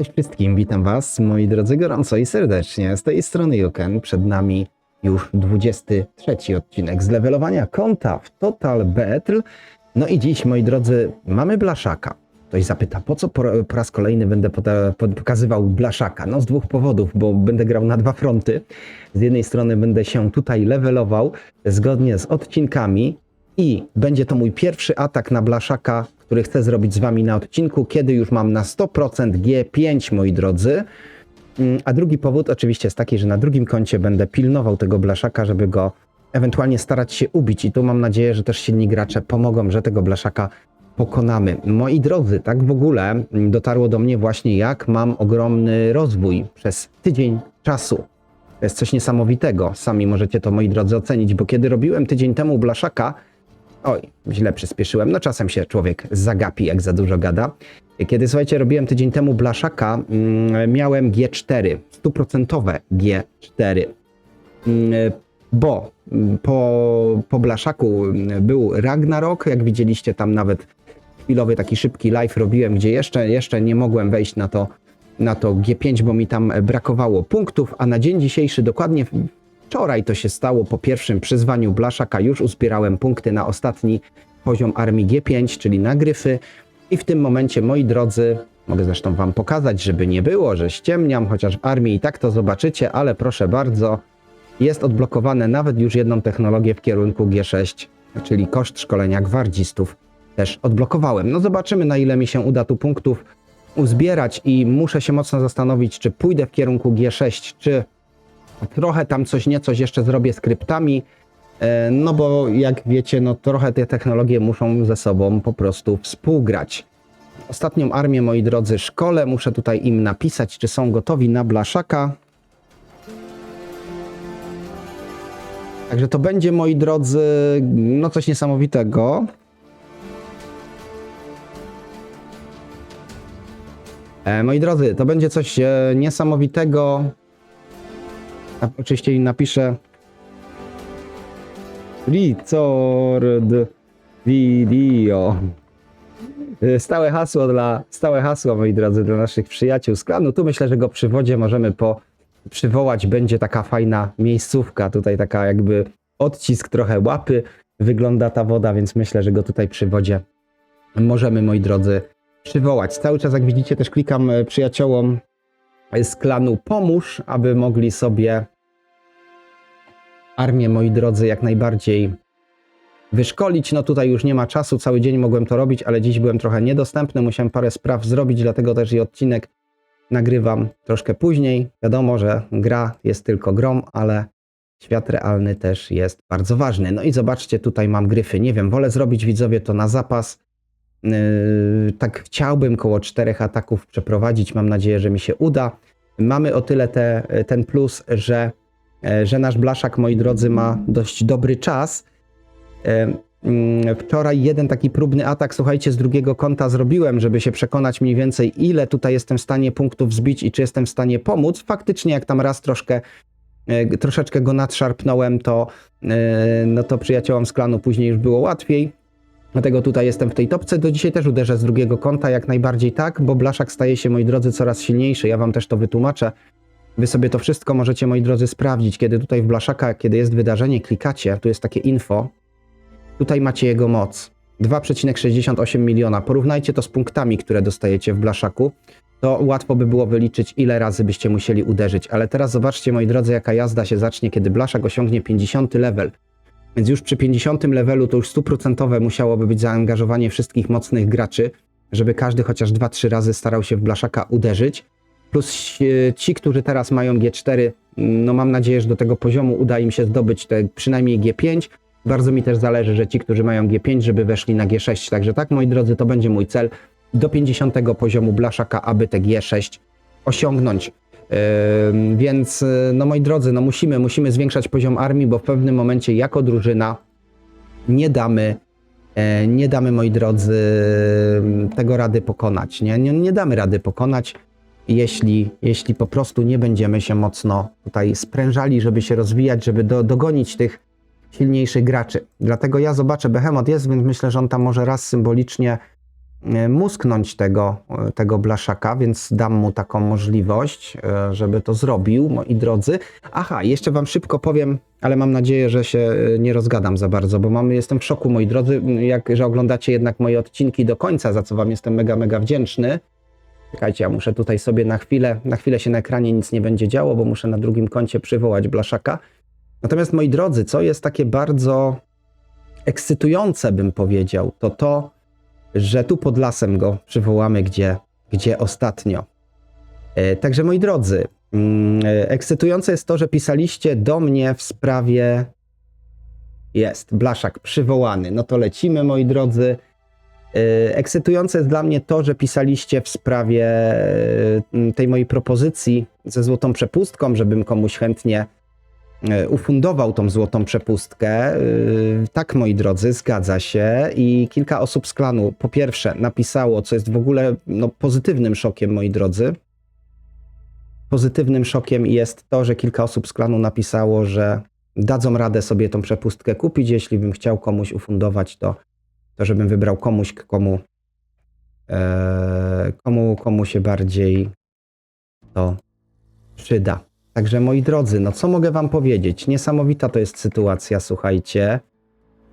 Cześć wszystkim, witam Was, moi drodzy, gorąco i serdecznie. Z tej strony Juken, przed nami już 23 odcinek z levelowania konta w Total Battle. No i dziś, moi drodzy, mamy Blaszaka. Ktoś zapyta, po co po, po raz kolejny będę pokazywał Blaszaka? No z dwóch powodów, bo będę grał na dwa fronty. Z jednej strony będę się tutaj levelował zgodnie z odcinkami i będzie to mój pierwszy atak na Blaszaka, który chcę zrobić z Wami na odcinku, kiedy już mam na 100% G5, moi drodzy. Mm, A drugi powód oczywiście jest taki, że na drugim koncie będę pilnował tego Blaszaka, żeby go ewentualnie starać się ubić i tu mam nadzieję, że też silni gracze pomogą, że tego Blaszaka pokonamy. Moi drodzy, tak w ogóle mm, dotarło do mnie właśnie jak mam ogromny rozwój przez tydzień czasu. To jest coś niesamowitego. Sami możecie to, moi drodzy, ocenić, bo kiedy robiłem tydzień temu Blaszaka, oj, źle przyspieszyłem, no czasem się człowiek zagapi, jak za dużo gada. Kiedy, słuchajcie, robiłem tydzień temu Blaszaka, mm, miałem G4, stuprocentowe G4. Mm, Bo mm, po, po Blaszaku był Ragnarok, jak widzieliście tam nawet chwilowy taki szybki live robiłem, gdzie jeszcze, jeszcze nie mogłem wejść na to, na to G5, bo mi tam brakowało punktów, a na dzień dzisiejszy, dokładnie wczoraj to się stało, po pierwszym przyzwaniu Blaszaka już uzbierałem punkty na ostatni poziom armii G5, czyli na gryfy i w tym momencie, moi drodzy, mogę zresztą wam pokazać, żeby nie było, że ściemniam, chociaż w armii i tak to zobaczycie, ale proszę bardzo, jest odblokowane nawet już jedną technologię w kierunku G6, czyli koszt szkolenia gwardzistów też odblokowałem. No zobaczymy na ile mi się uda tu punktów uzbierać i muszę się mocno zastanowić, czy pójdę w kierunku G6, czy trochę tam coś niecoś jeszcze zrobię z kryptami, e, no bo jak wiecie, no trochę te technologie muszą ze sobą po prostu współgrać. Ostatnią armię, moi drodzy, szkole, muszę tutaj im napisać, czy są gotowi na blaszaka. Także to będzie, moi drodzy, no coś niesamowitego. E, moi drodzy, to będzie coś e, niesamowitego. Oczywiście napiszę Record Video. Stałe hasło dla, stałe hasło, moi drodzy, dla naszych przyjaciół z klanu. Tu myślę, że go przy wodzie możemy po, przywołać. Będzie taka fajna miejscówka. Tutaj taka jakby odcisk trochę łapy wygląda ta woda, więc myślę, że go tutaj przy wodzie możemy, moi drodzy, przywołać. Cały czas, jak widzicie, też klikam e, przyjaciołom z klanu pomóż, aby mogli sobie armię, moi drodzy, jak najbardziej wyszkolić. No tutaj już nie ma czasu, cały dzień mogłem to robić, ale dziś byłem trochę niedostępny, musiałem parę spraw zrobić, dlatego też i odcinek nagrywam troszkę później. Wiadomo, że gra jest tylko grom, ale świat realny też jest bardzo ważny. No i zobaczcie, tutaj mam gryfy. Nie wiem, wolę zrobić widzowie to na zapas. Yy, tak chciałbym koło czterech ataków przeprowadzić. Mam nadzieję, że mi się uda. Mamy o tyle te, ten plus, że, e, że nasz blaszak, moi drodzy, ma dość dobry czas. E, mm, Wczoraj jeden taki próbny atak, słuchajcie, z drugiego kąta zrobiłem, żeby się przekonać mniej więcej, ile tutaj jestem w stanie punktów zbić i czy jestem w stanie pomóc. Faktycznie, jak tam raz troszkę, e, troszeczkę go nadszarpnąłem, to, e, no to przyjaciołom z klanu później już było łatwiej. Dlatego tutaj jestem w tej topce. Do dzisiaj też uderzę z drugiego kąta, jak najbardziej tak, bo Blaszak staje się, moi drodzy, coraz silniejszy. Ja wam też to wytłumaczę. Wy sobie to wszystko możecie, moi drodzy, sprawdzić. Kiedy tutaj w Blaszaka, kiedy jest wydarzenie, klikacie, tu jest takie info. Tutaj macie jego moc. 2,68 miliona. Porównajcie to z punktami, które dostajecie w Blaszaku. To łatwo by było wyliczyć, ile razy byście musieli uderzyć. Ale teraz zobaczcie, moi drodzy, jaka jazda się zacznie, kiedy Blaszak osiągnie 50 level. Więc już przy 50 levelu to już stuprocentowe musiałoby być zaangażowanie wszystkich mocnych graczy, żeby każdy chociaż 2-3 razy starał się w Blaszaka uderzyć. Plus e, ci, którzy teraz mają G4, no mam nadzieję, że do tego poziomu uda im się zdobyć te przynajmniej G5. Bardzo mi też zależy, że ci, którzy mają G5, żeby weszli na G6. Także tak, moi drodzy, to będzie mój cel do 50 poziomu Blaszaka, aby te G6 osiągnąć. Więc, y, no moi drodzy, no musimy, musimy zwiększać poziom armii, bo w pewnym momencie jako drużyna nie damy, e, nie damy, moi drodzy, tego rady pokonać. Nie, nie, nie damy rady pokonać, jeśli, jeśli po prostu nie będziemy się mocno tutaj sprężali, żeby się rozwijać, żeby do, dogonić tych silniejszych graczy. Dlatego ja zobaczę, Behemoth jest, więc myślę, że on tam może raz symbolicznie e, musknąć tego, e, tego blaszaka, więc dam mu taką możliwość, e, żeby to zrobił, moi drodzy. Aha, jeszcze wam szybko powiem, ale mam nadzieję, że się e, nie rozgadam za bardzo, bo mamy, jestem w szoku, moi drodzy, jak, że oglądacie jednak moje odcinki do końca, za co wam jestem mega, mega wdzięczny. Czekajcie, ja muszę tutaj sobie na chwilę, na chwilę się na ekranie nic nie będzie działo, bo muszę na drugim koncie przywołać blaszaka. Natomiast moi drodzy, co jest takie bardzo ekscytujące, bym powiedział, to to, że tu pod lasem go przywołamy, gdzie, gdzie ostatnio. E, Także moi drodzy, mm, e, ekscytujące jest to, że pisaliście do mnie w sprawie. Jest, blaszak przywołany. No to lecimy, moi drodzy. E, Ekscytujące jest dla mnie to, że pisaliście w sprawie tej mojej propozycji ze złotą przepustką, żebym komuś chętnie ufundował tą złotą przepustkę. E, Tak, moi drodzy, zgadza się. I kilka osób z klanu, po pierwsze, napisało, co jest w ogóle no, pozytywnym szokiem, moi drodzy. Pozytywnym szokiem jest to, że kilka osób z klanu napisało, że dadzą radę sobie tą przepustkę kupić. Jeśli bym chciał komuś ufundować, to, to żebym wybrał komuś, komu, e, komu, komu się bardziej to przyda. Także moi drodzy, no co mogę wam powiedzieć? Niesamowita to jest sytuacja, słuchajcie.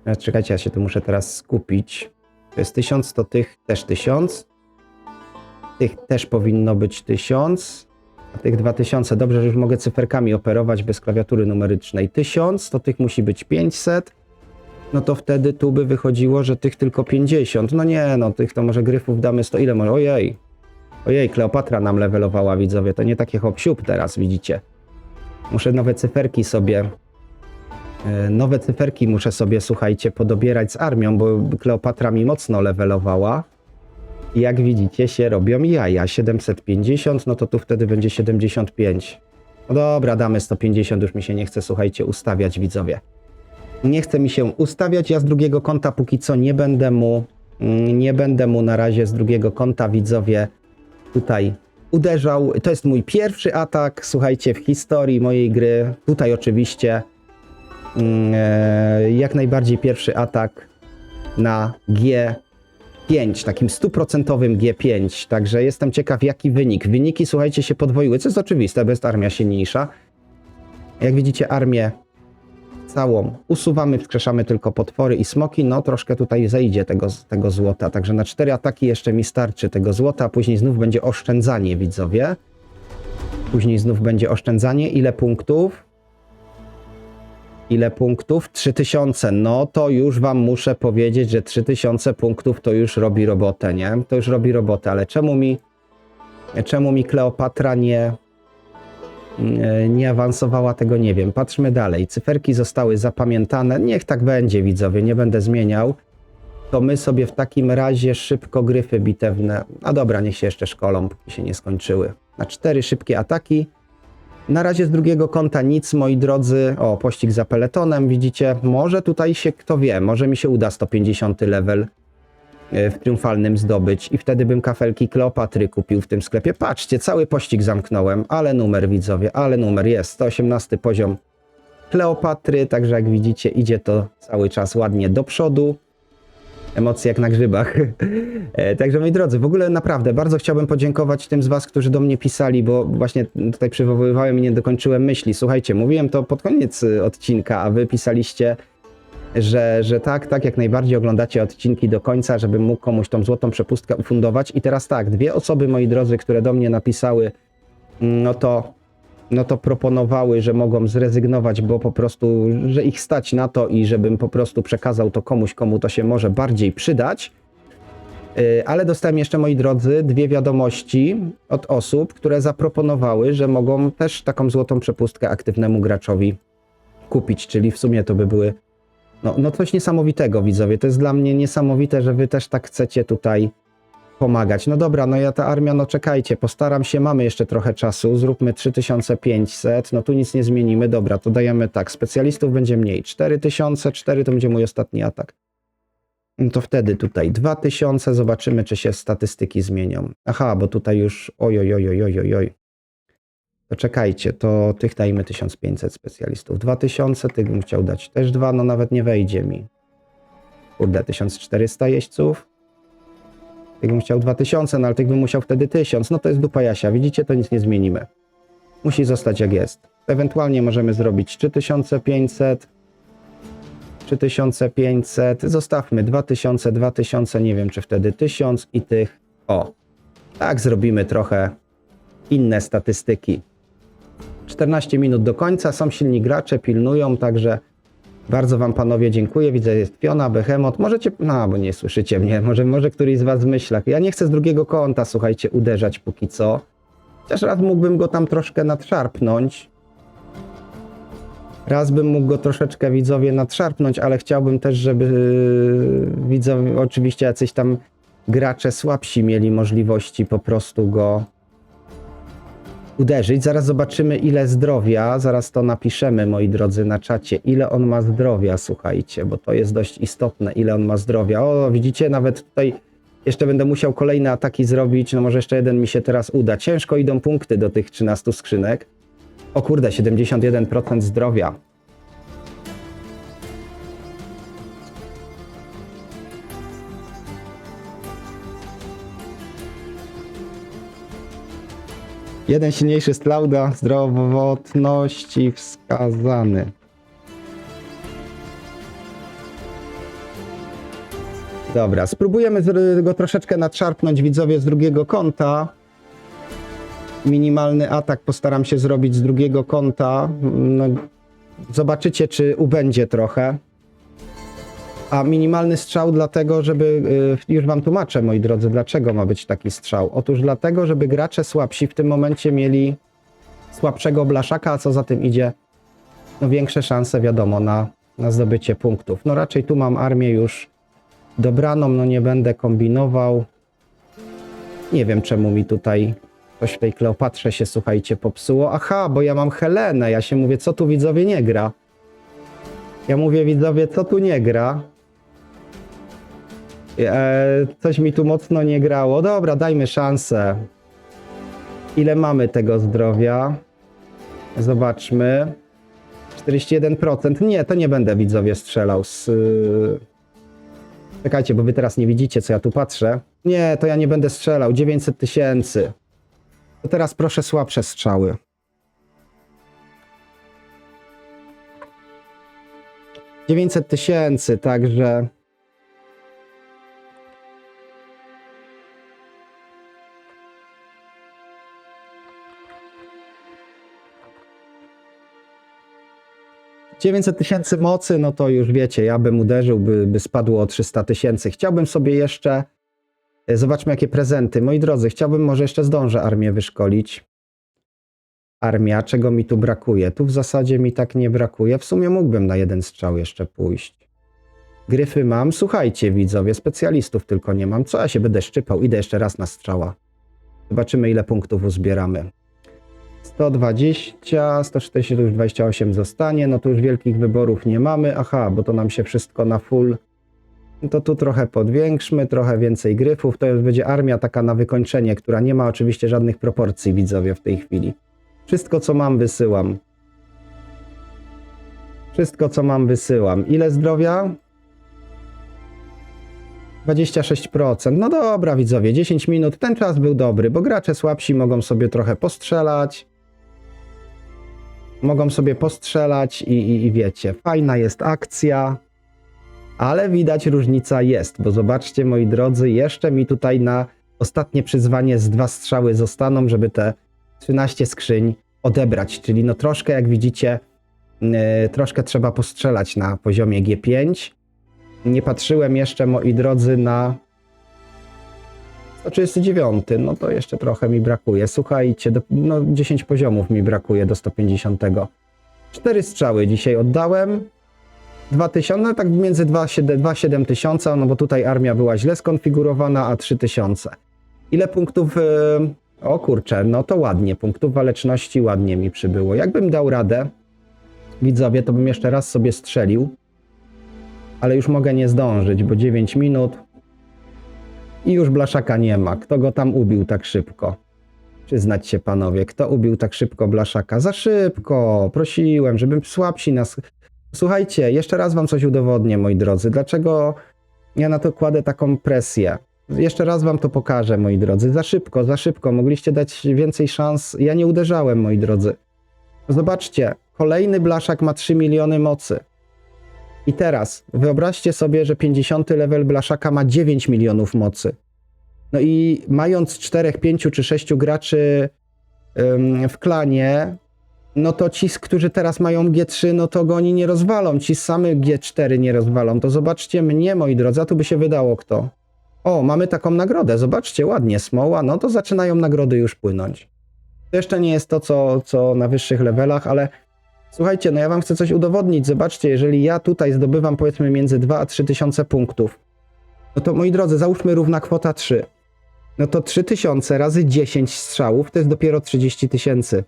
E, Czekajcie, ja się tu muszę teraz skupić. To jest 1000, to tych też 1000. Tych też powinno być 1000. A tych 2000, dobrze, że już mogę cyferkami operować bez klawiatury numerycznej. 1000, to tych musi być 500. No to wtedy tu by wychodziło, że tych tylko 50. No nie, no tych to może gryfów damy 100. Ile może? Ojej. Ojej, Kleopatra nam levelowała, widzowie. To nie takie hop teraz, widzicie. Muszę nowe cyferki sobie. e, Nowe cyferki muszę sobie, słuchajcie, podobierać z armią, bo Kleopatra mi mocno levelowała. I jak widzicie, się robią jaja. 750, no to tu wtedy będzie 75. No dobra, damy 150, już mi się nie chce, słuchajcie, ustawiać, widzowie. Nie chce mi się ustawiać, ja z drugiego konta póki co nie będę mu, mm, nie będę mu na razie z drugiego konta, widzowie, tutaj uderzał. To jest mój pierwszy atak, słuchajcie, w historii mojej gry. Tutaj oczywiście e, jak najbardziej pierwszy atak na G5, takim stuprocentowym G5. Także jestem ciekaw, jaki wynik. Wyniki, słuchajcie, się podwoiły, co jest oczywiste, bo jest armia silniejsza. Jak widzicie, armię całą usuwamy, wskrzeszamy tylko potwory i smoki. No, troszkę tutaj zejdzie tego, tego złota. Także na cztery ataki jeszcze mi starczy tego złota, a później znów będzie oszczędzanie, widzowie. Później znów będzie oszczędzanie. Ile punktów? Ile punktów? 3000. No to już wam muszę powiedzieć, że 3000 punktów to już robi robotę, nie? To już robi robotę, ale czemu mi czemu mi Kleopatra nie nie awansowała, tego nie wiem. Patrzmy dalej. Cyferki zostały zapamiętane. Niech tak będzie, widzowie, nie będę zmieniał. To my sobie w takim razie szybko gryfy bitewne. A dobra, niech się jeszcze szkolą, póki się nie skończyły. Na cztery szybkie ataki. Na razie z drugiego kąta nic, moi drodzy. O, pościg za peletonem, widzicie. Może tutaj się, kto wie, może mi się uda 150 level e, w triumfalnym zdobyć i wtedy bym kafelki Kleopatry kupił w tym sklepie. Patrzcie, cały pościg zamknąłem, ale numer widzowie, ale numer jest. 118 poziom Kleopatry, także jak widzicie idzie to cały czas ładnie do przodu. Emocje jak na grzybach. E, Także moi drodzy, w ogóle naprawdę bardzo chciałbym podziękować tym z Was, którzy do mnie pisali, bo właśnie tutaj przywoływałem i nie dokończyłem myśli. Słuchajcie, mówiłem to pod koniec y, odcinka, a Wy pisaliście, że, że tak, tak, jak najbardziej oglądacie odcinki do końca, żebym mógł komuś tą złotą przepustkę ufundować. I teraz tak, dwie osoby, moi drodzy, które do mnie napisały, mm, no to, no to proponowały, że mogą zrezygnować, bo po prostu, że ich stać na to i żebym po prostu przekazał to komuś, komu to się może bardziej przydać. Yy, Ale dostałem jeszcze, moi drodzy, dwie wiadomości od osób, które zaproponowały, że mogą też taką złotą przepustkę aktywnemu graczowi kupić, czyli w sumie to by były no, no coś niesamowitego, widzowie. To jest dla mnie niesamowite, że wy też tak chcecie tutaj pomagać. No dobra, no ja ta armia, no czekajcie, postaram się, mamy jeszcze trochę czasu, zróbmy 3500, no tu nic nie zmienimy, dobra, to dajemy tak, specjalistów będzie mniej, 4000, 4 to będzie mój ostatni atak. No to wtedy tutaj 2000, zobaczymy, czy się statystyki zmienią. Aha, bo tutaj już, oj, oj, oj, oj, oj, oj. To czekajcie, to tych dajmy 1500 specjalistów. 2000, tych bym chciał dać też dwa, no nawet nie wejdzie mi. Kurde, 1400 jeźdźców. Jakbym chciał 2000, no ale tych bym musiał wtedy 1000. No to jest dupa Jasia. Widzicie, to nic nie zmienimy. Musi zostać jak jest. Ewentualnie możemy zrobić 3500. 3500. Zostawmy 2000, 2000, nie wiem czy wtedy 1000 i tych. O, tak zrobimy trochę inne statystyki. 14 minut do końca, są silni gracze, pilnują, także bardzo wam panowie dziękuję. Widzę, jest Fiona, Behemoth. Możecie, no bo nie słyszycie mnie, może, może któryś z was w myślach. Ja nie chcę z drugiego kąta, słuchajcie, uderzać póki co. Chociaż raz mógłbym go tam troszkę nadszarpnąć. Raz bym mógł go troszeczkę widzowie nadszarpnąć, ale chciałbym też, żeby yy, widzowie, oczywiście jacyś tam gracze słabsi mieli możliwości po prostu go uderzyć. Zaraz zobaczymy ile zdrowia, zaraz to napiszemy moi drodzy na czacie, ile on ma zdrowia, słuchajcie, bo to jest dość istotne, ile on ma zdrowia. O, widzicie, nawet tutaj jeszcze będę musiał kolejne ataki zrobić, no może jeszcze jeden mi się teraz uda. Ciężko idą punkty do tych 13 skrzynek. O kurde, 71% zdrowia. Jeden silniejszy z Klauda, zdrowotności wskazany. Dobra, spróbujemy go troszeczkę nadszarpnąć widzowie z drugiego kąta. Minimalny atak postaram się zrobić z drugiego kąta. No, zobaczycie, czy ubędzie trochę. A minimalny strzał dlatego, żeby. y, Już wam tłumaczę, moi drodzy, dlaczego ma być taki strzał. Otóż dlatego, żeby gracze słabsi w tym momencie mieli słabszego blaszaka, a co za tym idzie, no większe szanse, wiadomo, na, na zdobycie punktów. No raczej tu mam armię już dobraną, no nie będę kombinował. Nie wiem, czemu mi tutaj coś w tej Kleopatrze się, słuchajcie, popsuło. Aha, bo ja mam Helenę. Ja się mówię, co tu widzowie nie gra. Ja mówię, widzowie, co tu nie gra. E, coś mi tu mocno nie grało. Dobra, dajmy szansę. Ile mamy tego zdrowia? Zobaczmy. 41%. Nie, to nie będę widzowie strzelał z. y, Czekajcie, bo wy teraz nie widzicie, co ja tu patrzę. Nie, to ja nie będę strzelał. 900 tysięcy. To teraz proszę słabsze strzały. Dziewięćset tysięcy, także. Dziewięćset tysięcy mocy, no to już wiecie, ja bym uderzył, by, by spadło o 300 tysięcy. Chciałbym sobie jeszcze. e, Zobaczmy, jakie prezenty. Moi drodzy, chciałbym może jeszcze zdążę armię wyszkolić. Armia, czego mi tu brakuje? Tu w zasadzie mi tak nie brakuje. W sumie mógłbym na jeden strzał jeszcze pójść. Gryfy mam. Słuchajcie, widzowie, specjalistów tylko nie mam. Co ja się będę szczypał? Idę jeszcze raz na strzała. Zobaczymy, ile punktów uzbieramy. 120, 140 to już 28 zostanie. No tu już wielkich wyborów nie mamy. Aha, bo to nam się wszystko na full. No To tu trochę podwiększmy, trochę więcej gryfów. To już będzie armia taka na wykończenie, która nie ma oczywiście żadnych proporcji, widzowie, w tej chwili. Wszystko, co mam, wysyłam. Wszystko, co mam, wysyłam. Ile zdrowia? 26%. No dobra, widzowie, 10 minut. Ten czas był dobry, bo gracze słabsi mogą sobie trochę postrzelać. Mogą sobie postrzelać i, i, i wiecie, fajna jest akcja, ale widać różnica jest, bo zobaczcie, moi drodzy, jeszcze mi tutaj na ostatnie przyzwanie z dwa strzały zostaną, żeby te 13 skrzyń odebrać, czyli no troszkę, jak widzicie, yy, troszkę trzeba postrzelać na poziomie G5. Nie patrzyłem jeszcze, moi drodzy, na 139, no to jeszcze trochę mi brakuje. Słuchajcie, do, no 10 poziomów mi brakuje do 150. Cztery strzały dzisiaj oddałem. 2000, no tak między 2-7 tysiąca, no bo tutaj armia była źle skonfigurowana, a 3000. Ile punktów... Yy, o kurczę, no to ładnie, punktów waleczności ładnie mi przybyło. Jakbym dał radę, widzowie, to bym jeszcze raz sobie strzelił, ale już mogę nie zdążyć, bo 9 minut i już Blaszaka nie ma. Kto go tam ubił tak szybko? Przyznać się panowie, kto ubił tak szybko Blaszaka? Za szybko, prosiłem, żeby słabsi nas... Słuchajcie, jeszcze raz wam coś udowodnię, moi drodzy. Dlaczego ja na to kładę taką presję? Jeszcze raz wam to pokażę, moi drodzy. Za szybko, za szybko. Mogliście dać więcej szans. Ja nie uderzałem, moi drodzy. Zobaczcie, kolejny blaszak ma 3 miliony mocy. I teraz wyobraźcie sobie, że 50 level blaszaka ma 9 milionów mocy. No i mając 4, 5 czy 6 graczy ym, w klanie, no to ci, którzy teraz mają G3, no to go oni nie rozwalą. Ci same G4 nie rozwalą. To zobaczcie mnie, moi drodzy, a tu by się wydało kto. O, mamy taką nagrodę. Zobaczcie, ładnie, smoła. No to zaczynają nagrody już płynąć. To jeszcze nie jest to, co, co na wyższych levelach, ale słuchajcie, no ja wam chcę coś udowodnić. Zobaczcie, jeżeli ja tutaj zdobywam powiedzmy między 2 a 3 tysiące punktów, no to moi drodzy, załóżmy równa kwota 3. No to 3000 razy 10 strzałów to jest dopiero 30 tysięcy.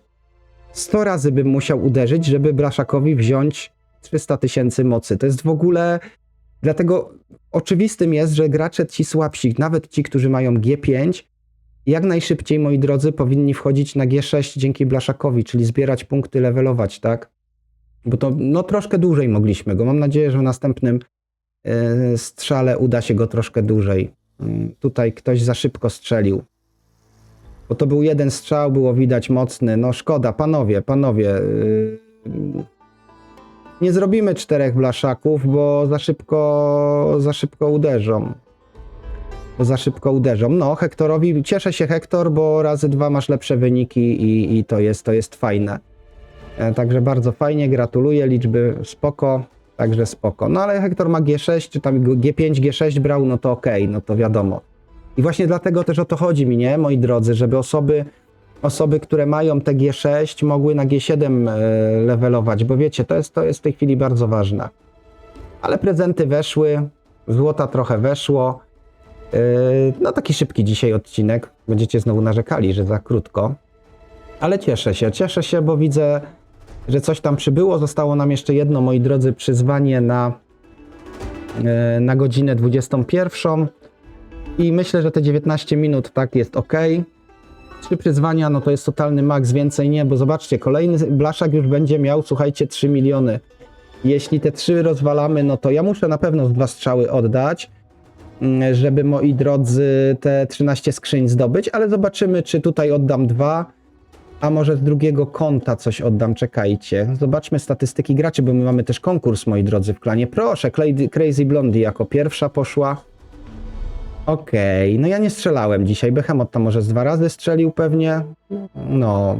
100 razy bym musiał uderzyć, żeby Blaszakowi wziąć 300 tysięcy mocy. To jest w ogóle. Dlatego oczywistym jest, że gracze ci słabsi, nawet ci, którzy mają G5, jak najszybciej, moi drodzy, powinni wchodzić na G6 dzięki Blaszakowi, czyli zbierać punkty, levelować, tak? Bo to no, troszkę dłużej mogliśmy go. Mam nadzieję, że w następnym e, strzale uda się go troszkę dłużej. Mm, Tutaj ktoś za szybko strzelił. Bo to był jeden strzał, było widać mocny. No szkoda, panowie, panowie. yy, Nie zrobimy czterech blaszaków, bo za szybko, za szybko uderzą. Bo za szybko uderzą. No, Hektorowi, cieszę się Hektor, bo razy dwa masz lepsze wyniki i, i to, jest, to jest fajne. E, Także bardzo fajnie, gratuluję, liczby spoko, także spoko. No ale Hektor ma G6, czy tam G5, G6 brał, no to okej, no to wiadomo. I właśnie dlatego też o to chodzi mi, nie, moi drodzy, żeby osoby, osoby, które mają te G6 mogły na G7 e, levelować, bo wiecie, to jest, to jest w tej chwili bardzo ważne. Ale prezenty weszły, złota trochę weszło. E, No taki szybki dzisiaj odcinek. Będziecie znowu narzekali, że za krótko. Ale cieszę się, cieszę się, bo widzę, że coś tam przybyło. Zostało nam jeszcze jedno, moi drodzy, przyzwanie na, e, na godzinę 21. I myślę, że te 19 minut tak jest ok. Trzy przyzwania, no to jest totalny maks, więcej nie, bo zobaczcie, kolejny blaszak już będzie miał, słuchajcie, 3 miliony. Jeśli te trzy rozwalamy, no to ja muszę na pewno dwa strzały oddać, żeby moi drodzy te 13 skrzyń zdobyć, ale zobaczymy, czy tutaj oddam dwa, a może z drugiego konta coś oddam, czekajcie. Zobaczmy statystyki graczy, bo my mamy też konkurs, moi drodzy, w klanie. Proszę, Crazy Blondie jako pierwsza poszła. Okej, no ja nie strzelałem dzisiaj. Behemoth tam może z dwa razy strzelił pewnie. No.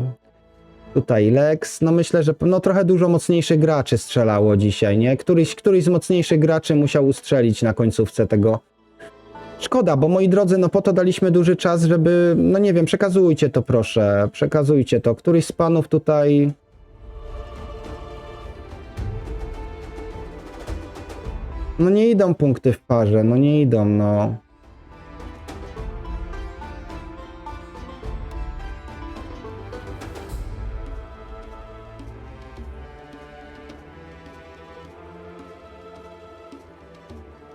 Tutaj Lex, no myślę, że no trochę dużo mocniejszych graczy strzelało dzisiaj, nie? Któryś, któryś z mocniejszych graczy musiał ustrzelić na końcówce tego. Szkoda, bo moi drodzy, no po to daliśmy duży czas, żeby, no nie wiem, przekazujcie to proszę, przekazujcie to. Któryś z panów tutaj... No nie idą punkty w parze, no nie idą, no.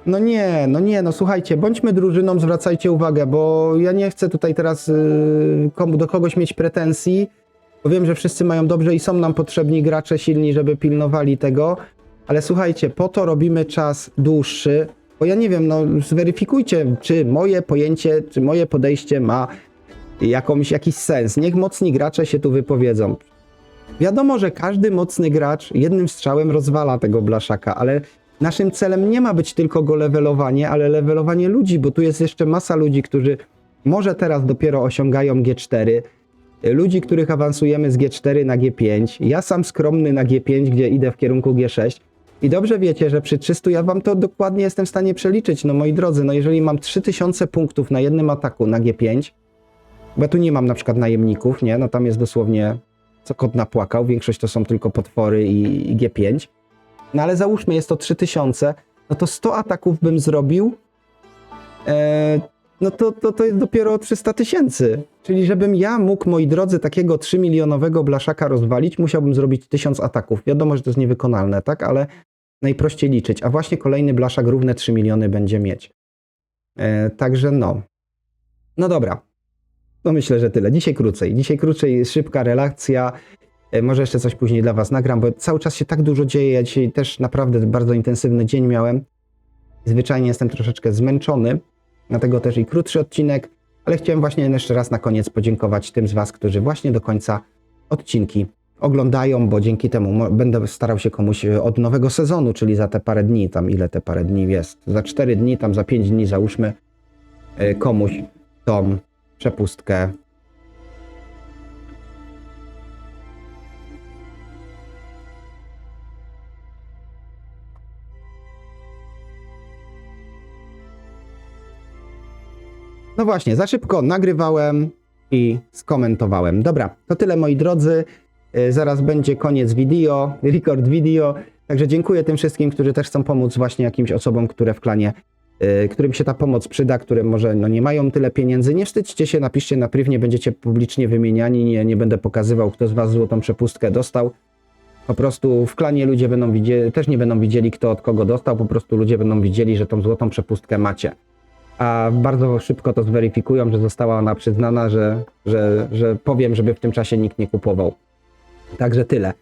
No nie, no nie, no słuchajcie, bądźmy drużyną, zwracajcie uwagę, bo ja nie chcę tutaj teraz y, komu, do kogoś mieć pretensji, bo wiem, że wszyscy mają dobrze i są nam potrzebni gracze silni, żeby pilnowali tego, ale słuchajcie, po to robimy czas dłuższy, bo ja nie wiem, no zweryfikujcie, czy moje pojęcie, czy moje podejście ma jakąś, jakiś sens. Niech mocni gracze się tu wypowiedzą. Wiadomo, że każdy mocny gracz jednym strzałem rozwala tego blaszaka, ale naszym celem nie ma być tylko go levelowanie, ale levelowanie ludzi, bo tu jest jeszcze masa ludzi, którzy może teraz dopiero osiągają G4, ludzi, których awansujemy z G4 na G5, ja sam skromny na G5, gdzie idę w kierunku G6 i dobrze wiecie, że przy 300 ja wam to dokładnie jestem w stanie przeliczyć, no moi drodzy, no jeżeli mam 3000 punktów na jednym ataku na G5, bo ja tu nie mam na przykład najemników, nie, no tam jest dosłownie co kot napłakał, większość to są tylko potwory i, i G5, no ale załóżmy, jest to 3000, no to 100 ataków bym zrobił, e, no to, to, to jest dopiero 300 tysięcy. Czyli żebym ja mógł, moi drodzy, takiego 3 milionowego blaszaka rozwalić, musiałbym zrobić 1000 ataków. Wiadomo, że to jest niewykonalne, tak? Ale najprościej liczyć. A właśnie kolejny blaszak równe 3 miliony będzie mieć. E, także no. No dobra. No myślę, że tyle. Dzisiaj krócej. Dzisiaj krócej, szybka relacja. E, Może jeszcze coś później dla Was nagram, bo cały czas się tak dużo dzieje. Ja dzisiaj też naprawdę bardzo intensywny dzień miałem. Zwyczajnie jestem troszeczkę zmęczony. dlatego też i krótszy odcinek, ale chciałem właśnie jeszcze raz na koniec podziękować tym z Was, którzy właśnie do końca odcinki oglądają, bo dzięki temu będę starał się komuś e, od nowego sezonu, czyli za te parę dni, tam ile te parę dni jest, za 4 dni, tam za 5 dni załóżmy, e, komuś tą przepustkę No właśnie, za szybko nagrywałem i skomentowałem. Dobra, to tyle moi drodzy. Y, Zaraz będzie koniec video, record video. Także dziękuję tym wszystkim, którzy też chcą pomóc właśnie jakimś osobom, które w klanie, y, którym się ta pomoc przyda, które może no, nie mają tyle pieniędzy. Nie wstydźcie się, napiszcie na prywnie, będziecie publicznie wymieniani. Nie, nie będę pokazywał, kto z was złotą przepustkę dostał. Po prostu w klanie ludzie będą widzieli, też nie będą widzieli, kto od kogo dostał, po prostu ludzie będą widzieli, że tą złotą przepustkę macie a bardzo szybko to zweryfikują, że została ona przyznana, że, że, że powiem, żeby w tym czasie nikt nie kupował. Także tyle.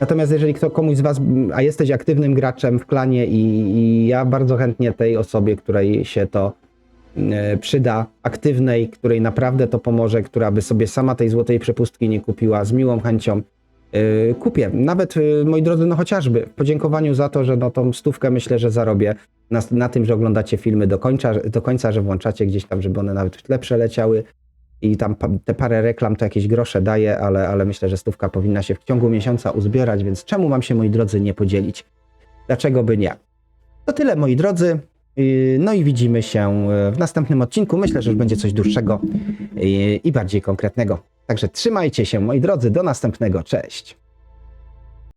Natomiast jeżeli kto komuś z Was, a jesteś aktywnym graczem w klanie i, i ja bardzo chętnie tej osobie, której się to e, przyda, aktywnej, której naprawdę to pomoże, która by sobie sama tej złotej przepustki nie kupiła, z miłą chęcią e, kupię. Nawet, e, moi drodzy, no chociażby w podziękowaniu za to, że no tą stówkę myślę, że zarobię na, na tym, że oglądacie filmy do końca, do końca, że włączacie gdzieś tam, żeby one nawet w tle przeleciały i tam te parę reklam to jakieś grosze daje, ale, ale myślę, że stówka powinna się w ciągu miesiąca uzbierać, więc czemu mam się, moi drodzy, nie podzielić? Dlaczego by nie? To tyle, moi drodzy. No i widzimy się yy, w następnym odcinku. Myślę, że już będzie coś dłuższego yy, i bardziej konkretnego. Także trzymajcie się, moi drodzy. Do następnego. Cześć.